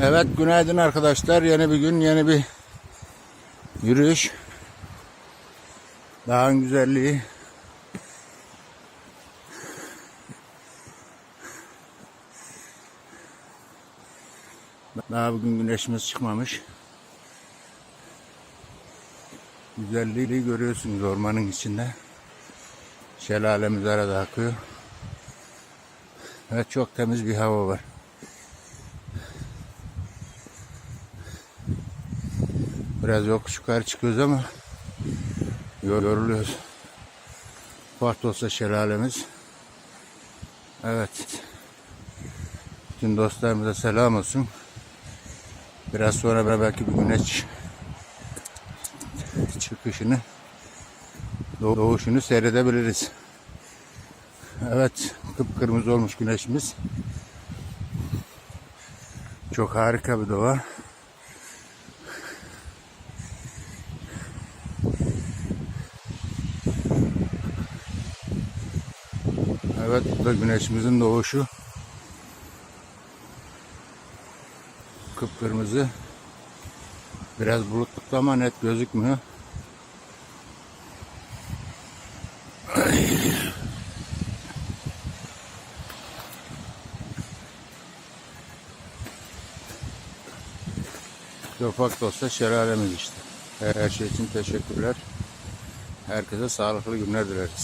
Evet günaydın arkadaşlar. Yeni bir gün, yeni bir yürüyüş. Dağın güzelliği. Daha bugün güneşimiz çıkmamış. Güzelliği görüyorsunuz ormanın içinde. Şelalemiz arada akıyor. Ve çok temiz bir hava var. Biraz yokuş yukarı çıkıyoruz ama yor- yoruluyoruz. Olsa şelalemiz. Evet. Bütün dostlarımıza selam olsun. Biraz sonra belki bir güneş çıkışını doğ- doğuşunu seyredebiliriz. Evet, kıpkırmızı olmuş güneşimiz. Çok harika bir doğa. Evet, bu da güneşimizin doğuşu. Kıpkırmızı. Biraz bulutlu ama net gözükmüyor. Ufak da olsa şelalemiz işte. Her şey için teşekkürler. Herkese sağlıklı günler dileriz.